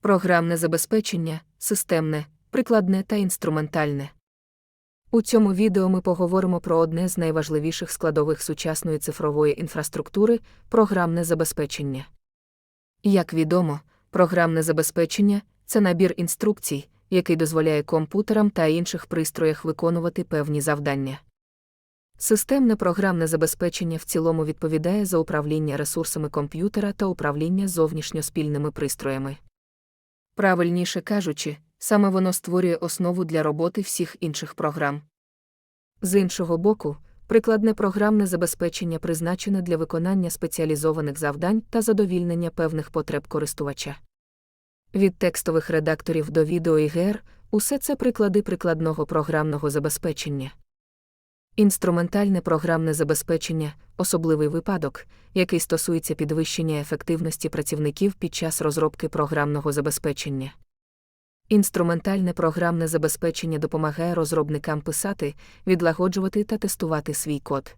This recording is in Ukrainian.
Програмне забезпечення, системне, прикладне та інструментальне. У цьому відео ми поговоримо про одне з найважливіших складових сучасної цифрової інфраструктури програмне забезпечення. Як відомо, програмне забезпечення це набір інструкцій, який дозволяє комп'ютерам та інших пристроях виконувати певні завдання. Системне програмне забезпечення в цілому відповідає за управління ресурсами комп'ютера та управління зовнішньоспільними пристроями. Правильніше кажучи, саме воно створює основу для роботи всіх інших програм. З іншого боку, прикладне програмне забезпечення призначене для виконання спеціалізованих завдань та задовільнення певних потреб користувача. Від текстових редакторів до відеоігр усе це приклади прикладного програмного забезпечення. Інструментальне програмне забезпечення особливий випадок, який стосується підвищення ефективності працівників під час розробки програмного забезпечення. Інструментальне програмне забезпечення допомагає розробникам писати, відлагоджувати та тестувати свій код.